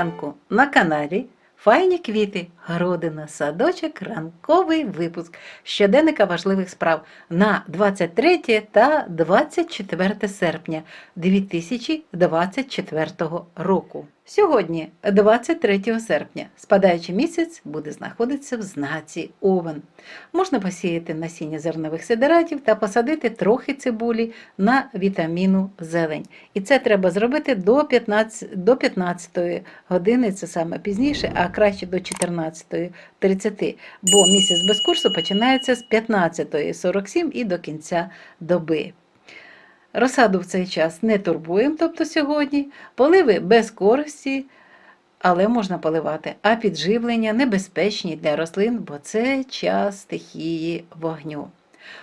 ранку на каналі Файні квіти, городина, садочок, ранковий випуск щоденника важливих справ на 23 та 24 серпня 2024 року. Сьогодні, 23 серпня, спадаючий місяць буде знаходитися в знаці Овен. Можна посіяти насіння зернових сидератів та посадити трохи цибулі на вітаміну зелень. І це треба зробити до 15, до 15 години, це саме пізніше, а краще до 14.30, бо місяць без курсу починається з 15.47 і до кінця доби. Розсаду в цей час не турбуємо, тобто сьогодні, поливи без користі, але можна поливати, а підживлення небезпечні для рослин, бо це час стихії вогню.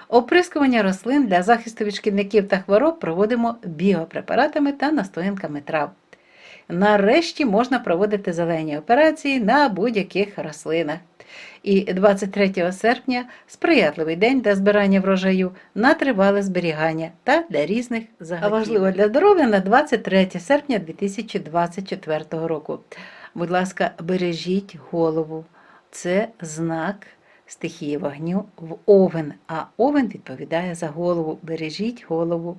Оприскування рослин для захисту від шкідників та хвороб проводимо біопрепаратами та настоянками трав. Нарешті можна проводити зелені операції на будь-яких рослинах. І 23 серпня сприятливий день для збирання врожаю на тривале зберігання та для різних заготів. А важливо для здоров'я на 23 серпня 2024 року. Будь ласка, бережіть голову. Це знак стихії вогню в овен, а овен відповідає за голову. Бережіть голову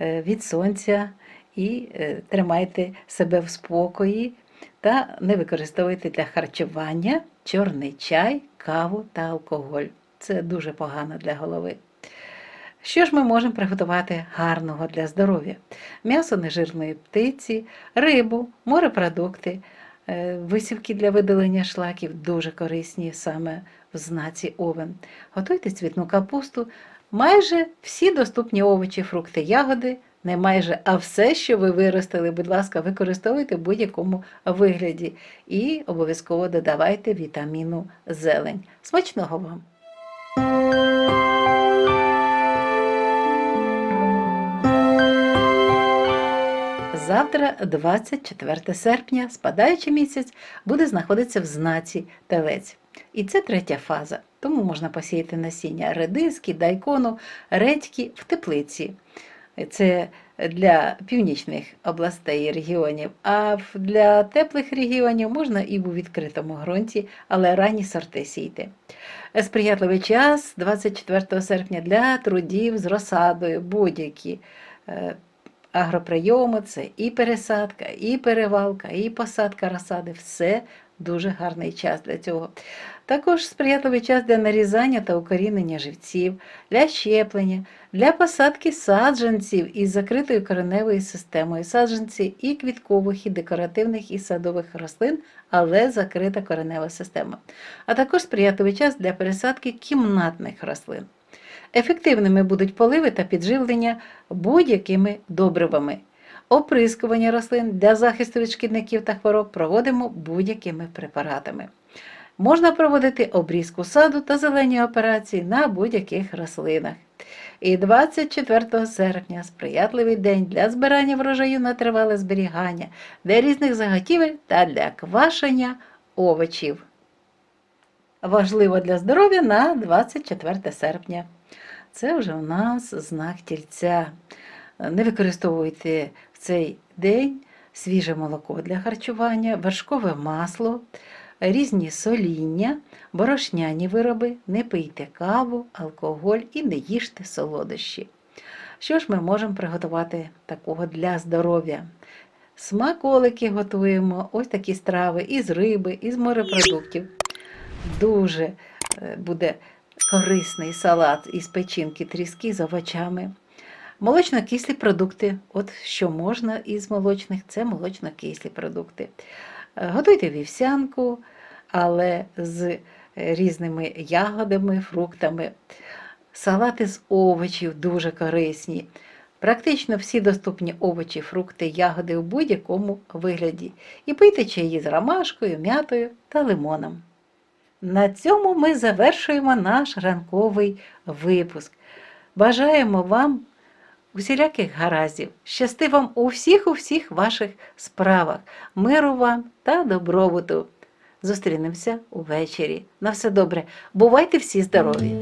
е, від сонця і е, тримайте себе в спокої та не використовуйте для харчування чорний чай, каву та алкоголь. Це дуже погано для голови. Що ж ми можемо приготувати гарного для здоров'я? М'ясо нежирної птиці, рибу, морепродукти, е, висівки для видалення шлаків дуже корисні саме в знаці овен. Готуйте цвітну капусту, майже всі доступні овочі, фрукти, ягоди, не майже, а все, що ви виростили, будь ласка, використовуйте в будь-якому вигляді. І обов'язково додавайте вітаміну зелень. Смачного вам! Завтра, 24 серпня, спадаючий місяць, буде знаходитися в знаці телець. І це третя фаза, тому можна посіяти насіння редиски, дайкону, редьки в теплиці. Це для північних областей і регіонів, а для теплих регіонів можна і у відкритому ґрунті, але ранні сорти сійти. Сприятливий час 24 серпня для трудів з розсадою будь-які е, агроприйоми це і пересадка, і перевалка, і посадка розсади все дуже гарний час для цього. Також сприятливий час для нарізання та укорінення живців, для щеплення, для посадки саджанців із закритою кореневою системою, саджанці і квіткових, і декоративних, і садових рослин, але закрита коренева система. А також сприятливий час для пересадки кімнатних рослин. Ефективними будуть поливи та підживлення будь-якими добривами. Оприскування рослин для захисту від шкідників та хвороб проводимо будь-якими препаратами. Можна проводити обрізку саду та зелені операції на будь-яких рослинах. І 24 серпня сприятливий день для збирання врожаю на тривале зберігання, для різних заготівель та для квашення овочів. Важливо для здоров'я на 24 серпня. Це вже у нас знак тільця. Не використовуйте цей день свіже молоко для харчування, вершкове масло, різні соління, борошняні вироби, не пийте каву, алкоголь і не їжте солодощі. Що ж ми можемо приготувати такого для здоров'я? Смаколики готуємо, ось такі страви із риби, із морепродуктів. Дуже е, буде корисний салат із печінки тріски з овочами. Молочно-кислі продукти. От що можна із молочних, це молочно-кислі продукти. Е, Готуйте вівсянку, але з різними ягодами, фруктами. Салати з овочів дуже корисні. Практично всі доступні овочі, фрукти, ягоди у будь-якому вигляді. І пийте чаї з ромашкою, м'ятою та лимоном. На цьому ми завершуємо наш ранковий випуск. Бажаємо вам усіляких гараздів, щасти вам у всіх у всіх ваших справах, миру вам та добробуту. Зустрінемося увечері. На все добре. Бувайте всі здорові!